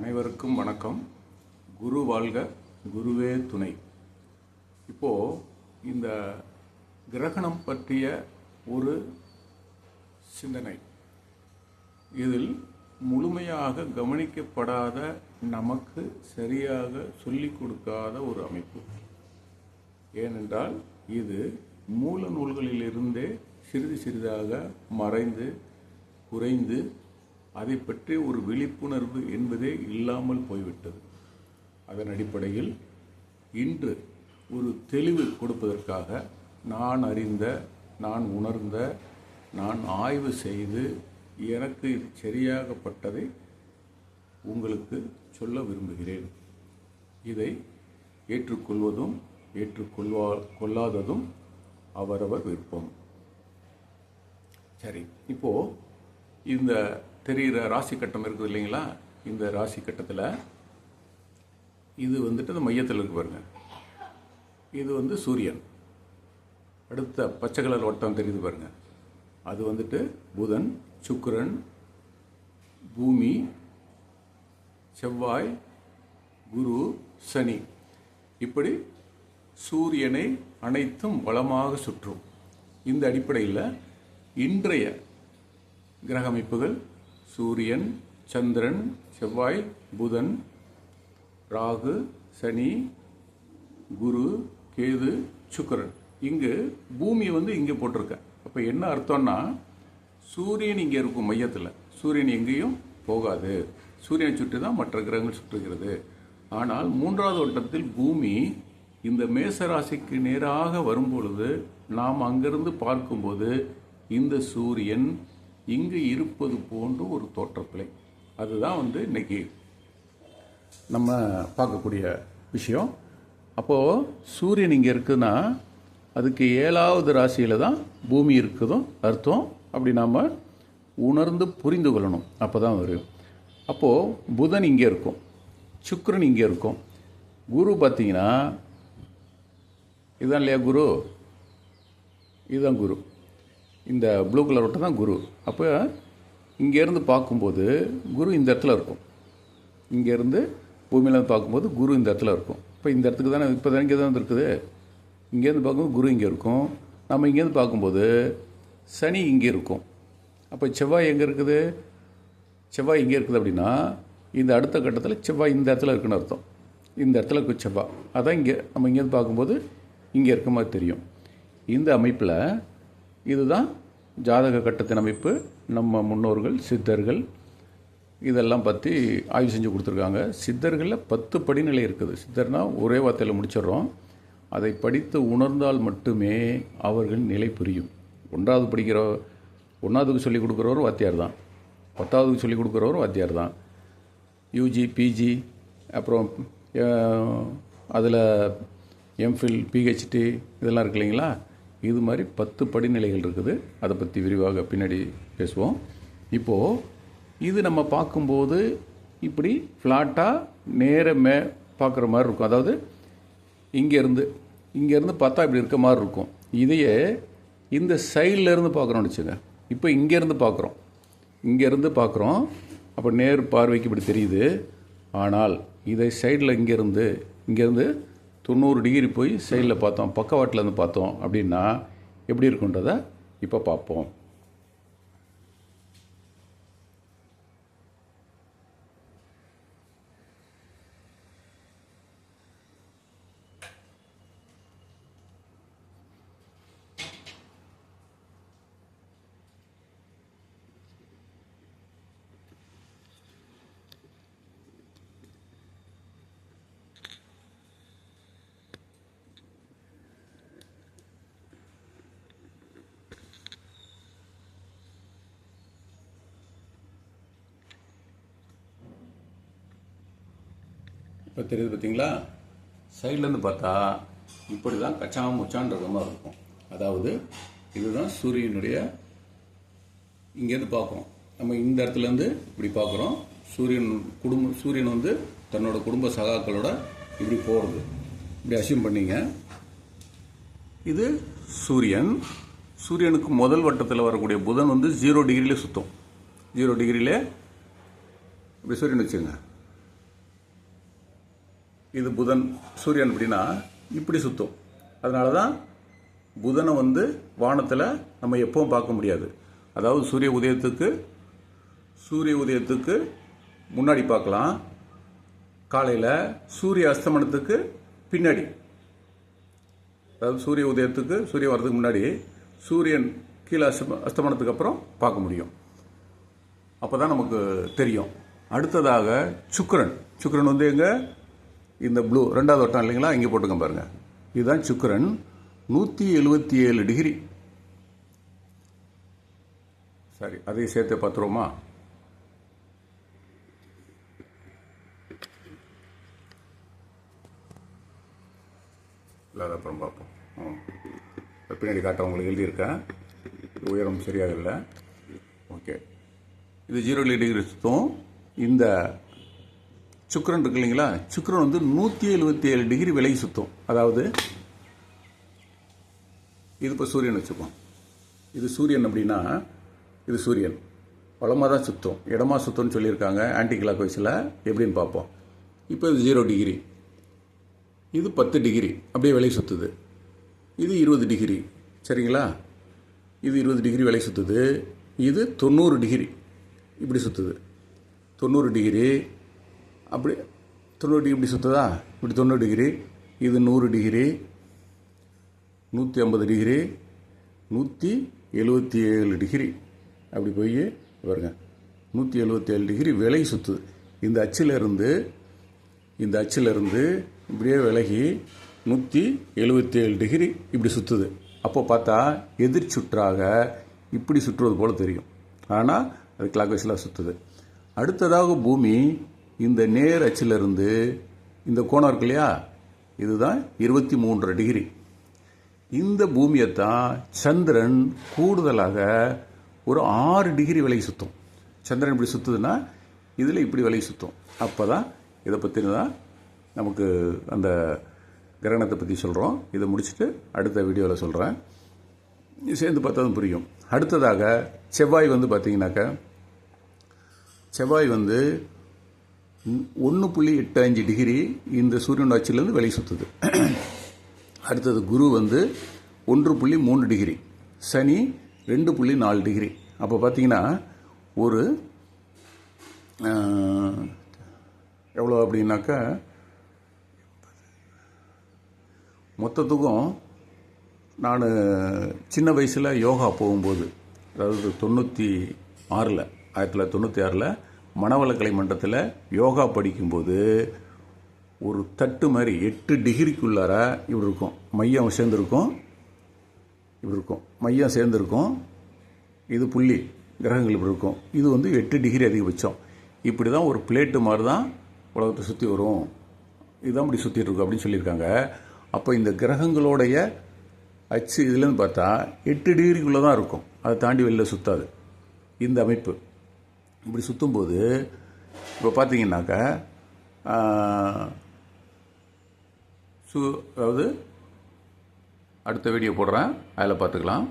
அனைவருக்கும் வணக்கம். குரு வாழ்க குருவே துணை. இப்போ இந்த கிரகணம் பற்றிய ஒரு சிந்தனை. இதில் முழுமையாக கவனிக்கப்படாத நமக்கு சரியாக சொல்லிக் கொடுக்காத ஒரு அமைப்பு. ஏனென்றால் இது மூல நூல்களிலிருந்தே சிறிது சிறிதாக மறைந்து குறைந்து அதை பற்றி ஒரு விழிப்புணர்வு என்பதே இல்லாமல் போய்விட்டது. அதன் அடிப்படையில் இன்று ஒரு தெளிவு கொடுப்பதற்காக நான் அறிந்த நான் உணர்ந்த நான் ஆய்வு செய்து எனக்கு இது சரியாகப்பட்டதை உங்களுக்கு சொல்ல விரும்புகிறேன். இதை ஏற்றுக்கொள்வதும் ஏற்றுக்கொள்வா கொள்ளாததும் அவரவர் விருப்பம். சரி இப்போது இந்த தெரிகிற ராசி கட்டம் இருக்குது இல்லைங்களா? இந்த ராசி கட்டத்தில் இது வந்துட்டு இந்த மையத்தில் இருக்கு பாருங்கள் இது வந்து சூரியன். அடுத்த பச்சை கலர் வட்டம் தெரியுது பாருங்கள் அது வந்துட்டு புதன் சுக்கரன் பூமி செவ்வாய் குரு சனி. இப்படி சூரியனை அனைத்தும் வளமாக சுற்றும். இந்த அடிப்படையில் இன்றைய கிரக அமைப்புகள் சூரியன் சந்திரன் செவ்வாய் புதன் ராகு சனி குரு கேது சுக்கிரன். இங்கு பூமியை வந்து இங்கே போட்டிருக்கேன் அப்போ என்ன அர்த்தம்னா சூரியன் இங்கே இருக்கும் மையத்தில். சூரியன் எங்கேயும் போகாது. சூரியனை சுற்றி தான் மற்ற கிரகங்கள் சுற்றுகிறது. ஆனால் மூன்றாவது வட்டத்தில் பூமி இந்த மேசராசிக்கு நேராக வரும்பொழுது நாம் அங்கிருந்து பார்க்கும்போது இந்த சூரியன் இங்கு இருப்பது போன்ற ஒரு தோற்றப்பிழை. அதுதான் வந்து இன்னைக்கு நம்ம பார்க்கக்கூடிய விஷயம். அப்போது சூரியன் இங்கே இருக்குன்னா அதுக்கு ஏழாவது ராசியில் தான் பூமி இருக்குதும் அர்த்தம். அப்படி நாம் உணர்ந்து புரிந்து கொள்ளணும். அப்போ தான் வரும் அப்போது புதன் இங்கே இருக்கும். சுக்ரன் இங்கே இருக்கும். குரு பார்த்தீங்கன்னா இதுதான் இல்லையா குரு? இதுதான் குரு. இந்த ப்ளூ கலர் ஒட்டை தான் குரு. அப்போ இங்கேருந்து பார்க்கும்போது குரு இந்த இடத்துல இருக்கும். இங்கேருந்து பூமியிலேருந்து பார்க்கும்போது குரு இந்த இடத்துல இருக்கும். இப்போ இந்த இடத்துக்கு தானே இப்போ தானே இங்கே தான் இருக்குது இங்கேருந்து பார்க்கும்போது குரு இங்கே இருக்கும். நம்ம இங்கேருந்து பார்க்கும்போது சனி இங்கே இருக்கும். அப்போ செவ்வாய் எங்கே இருக்குது? செவ்வாய் இங்கே இருக்குது அப்படின்னா இந்த அடுத்த கட்டத்தில் செவ்வாய் இந்த இடத்துல இருக்குன்னு அர்த்தம். இந்த இடத்துல இருக்கு செவ்வாய். அதான் இங்கே நம்ம இங்கேருந்து பார்க்கும்போது இங்கே இருக்க மாதிரி தெரியும். இந்த அமைப்பில் இதுதான் ஜாதக கட்டத்தின் அமைப்பு. நம்ம முன்னோர்கள் சித்தர்கள் இதெல்லாம் பற்றி ஆய்வு செஞ்சு கொடுத்துருக்காங்க. சித்தர்களில் பத்து படிநிலை இருக்குது. சித்தர்னா ஒரே வார்த்தையில் முடிச்சிடுறோம். அதை படித்து உணர்ந்தால் மட்டுமே அவர்கள் நிலை புரியும். ஒன்றாவது படிக்கிற ஒன்றாவதுக்கு சொல்லிக் கொடுக்குறவரும் வாத்தியார் தான். பத்தாவதுக்கு சொல்லிக் கொடுக்குறவரும் வாத்தியார் தான். யூஜி பிஜி அப்புறம் அதில் எம்ஃபில் பிஹெச்டி இதெல்லாம் இருக்கு இல்லைங்களா? இது மாதிரி பத்து படிநிலைகள் இருக்குது. அதை பற்றி விரிவாக பின்னாடி பேசுவோம். இப்போது இது நம்ம பார்க்கும்போது இப்படி ஃப்ளாட்டாக நேர மே பார்க்குற மாதிரி இருக்கும். அதாவது இங்கேருந்து இங்கேருந்து பார்த்தா இப்படி இருக்க மாதிரி இருக்கும். இதையே இந்த சைடில் இருந்து பார்க்குறோம்னு வச்சுங்க இப்போ இங்கேருந்து பார்க்குறோம். இங்கேருந்து பார்க்குறோம். அப்போ நேர் பார்வைக்கு இப்படி தெரியுது. ஆனால் இதை சைடில் இங்கேருந்து இங்கேருந்து தொண்ணூறு டிகிரி போய் சைடில் பார்த்தோம் பக்கவாட்டில் இருந்து பார்த்தோம் அப்படின்னா எப்படி இருக்குன்றத இப்போ பார்ப்போம். இப்போ தெரியுது பார்த்தீங்களா சைட்லேருந்து பார்த்தா இப்படி தான் கச்சா முச்சான்ற மாதிரி இருக்கும். அதாவது இதுதான் சூரியனுடைய இங்கேருந்து பார்க்குறோம். நம்ம இந்த இடத்துலேருந்து இப்படி பார்க்குறோம். சூரியன் குடும்ப சூரியன் வந்து தன்னோட குடும்ப சகாக்களோட இப்படி போகிறது இப்படி அசியம் பண்ணிங்க. இது சூரியன். சூரியனுக்கு முதல் வட்டத்தில் வரக்கூடிய புதன் வந்து ஜீரோ டிகிரியிலே சுத்தம். ஜீரோ டிகிரியிலே இப்படி சூரியன் வச்சுங்க இது புதன் சூரியன் அப்படின்னா இப்படி சுற்றும் அதனால தான் புதனை வந்து வானத்தில் நம்ம எப்பவும் பார்க்க முடியாது. அதாவது சூரிய உதயத்துக்கு சூரிய உதயத்துக்கு முன்னாடி பார்க்கலாம். காலையில் சூரிய அஸ்தமனத்துக்கு பின்னாடி. அதாவது சூரிய உதயத்துக்கு சூரியன் வர்றதுக்கு முன்னாடி சூரியன் கீழே அஸ்தம அஸ்தமனத்துக்கு அப்புறம் பார்க்க முடியும். அப்போ தான் நமக்கு தெரியும். அடுத்ததாக சுக்கரன். சுக்கரன் வந்து எங்கே? இந்த ப்ளூ ரெண்டாவது வட்டம் இல்லைங்களா? இங்கே போட்டுக்க பாருங்கள் இதுதான் சுக்கரன். நூற்றி எழுபத்தி ஏழு டிகிரி சரி அதையும் சேர்த்து பார்த்துருவோமா? இல்லை அப்புறம் பார்ப்போம். பின்னாடி காட்ட உங்களுக்கு எழுதியிருக்கேன். உயரம் சரியாக இல்லை. ஓகே. இது ஜீரோ டிகிரி சுத்தம். இந்த சுக்கரன் இருக்கு இல்லைங்களா? சுக்கரன் வந்து நூற்றி எழுபத்தி ஏழு டிகிரி விலகி சுத்தம். அதாவது இது இப்போ சூரியன் வச்சுப்போம். இது சூரியன் அப்படின்னா இது சூரியன். வளமாக தான் சுத்தம். இடமா சுத்தம்னு சொல்லியிருக்காங்க ஆன்டி கிளாக் வைஸில் எப்படின்னு பார்ப்போம். இப்போ இது ஜீரோ டிகிரி. இது பத்து டிகிரி. அப்படியே விலை சுற்றுது இது இருபது டிகிரி. சரிங்களா? இது இருபது டிகிரி விலை சுற்றுது இது தொண்ணூறு டிகிரி. இப்படி சுற்றுது தொண்ணூறு டிகிரி. அப்படி தொண்ணூறு டிகிரி இப்படி சுற்றுதா இப்படி தொண்ணூறு டிகிரி இது நூறு டிகிரி நூற்றி ஐம்பது டிகிரி நூற்றி எழுபத்தி ஏழு டிகிரி அப்படி போய் பாருங்க. நூற்றி எழுபத்தி ஏழு டிகிரி விலகி சுற்றுது இந்த அச்சிலிருந்து இந்த அச்சிலிருந்து இப்படியே விலகி நூற்றி எழுபத்தி ஏழு டிகிரி இப்படி சுற்றுது அப்போ பார்த்தா எதிர் சுற்றாக இப்படி சுற்றுவது போல் தெரியும். ஆனால் அது கிளாக் வைஸில் சுற்றுது அடுத்ததாக பூமி இந்த நேர் அச்சிலிருந்து இந்த கோணம் இருக்கு இல்லையா? இதுதான் இருபத்தி மூன்றரை டிகிரி. இந்த பூமியை தான் சந்திரன் கூடுதலாக ஒரு ஆறு டிகிரி விலை சுற்றும் சந்திரன் இப்படி சுற்றுதுன்னா இதில் இப்படி விலை சுற்றும் அப்போ தான் இதை பற்றின தான் நமக்கு அந்த கிரகணத்தை பற்றி சொல்கிறோம் இதை முடிச்சுட்டு அடுத்த வீடியோவில் சொல்கிறேன் சேர்ந்து பார்த்ததும் புரியும். அடுத்ததாக செவ்வாய் வந்து பார்த்தீங்கன்னாக்கா செவ்வாய் வந்து ஒன்று புள்ளி எட்டு அஞ்சு டிகிரி இந்த சூரியன் ஆட்சியிலேருந்து வெளி சுற்றுது அடுத்தது குரு வந்து ஒன்று புள்ளி மூணு டிகிரி சனி ரெண்டு புள்ளி நாலு டிகிரி. அப்போ பார்த்தீங்கன்னா ஒரு எவ்வளோ அப்படின்னாக்கா மொத்தத்துக்கும் நான் சின்ன வயசில் யோகா போகும்போது அதாவது தொண்ணூற்றி ஆறில் ஆயிரத்தி தொள்ளாயிரத்தி தொண்ணூற்றி ஆறில் மணவளக்கலை மன்றத்தில் யோகா படிக்கும்போது ஒரு தட்டு மாதிரி எட்டு டிகிரிக்குள்ளார இப்படி இருக்கும். மையம் சேர்ந்துருக்கும். இப்படி இருக்கும். மையம் சேர்ந்துருக்கும். இது புள்ளி கிரகங்கள் இப்படி இருக்கும். இது வந்து எட்டு டிகிரி அதிகபட்சம். இப்படி தான் ஒரு பிளேட்டு மாதிரி தான் உலகத்தை சுற்றி வரும். இதுதான் இப்படி சுற்றிட்டு இருக்கும் அப்படின்னு சொல்லியிருக்காங்க. அப்போ இந்த கிரகங்களுடைய அச்சு இதுலேருந்து பார்த்தா எட்டு டிகிரிக்குள்ளே தான் இருக்கும். அதை தாண்டி வெளில சுற்றாது இந்த அமைப்பு. இப்படி சுற்றும்போது இப்போ பார்த்தீங்கன்னாக்கா சு அதாவது அடுத்த வீடியோ போடுறேன். அதில் பார்த்துக்கலாம்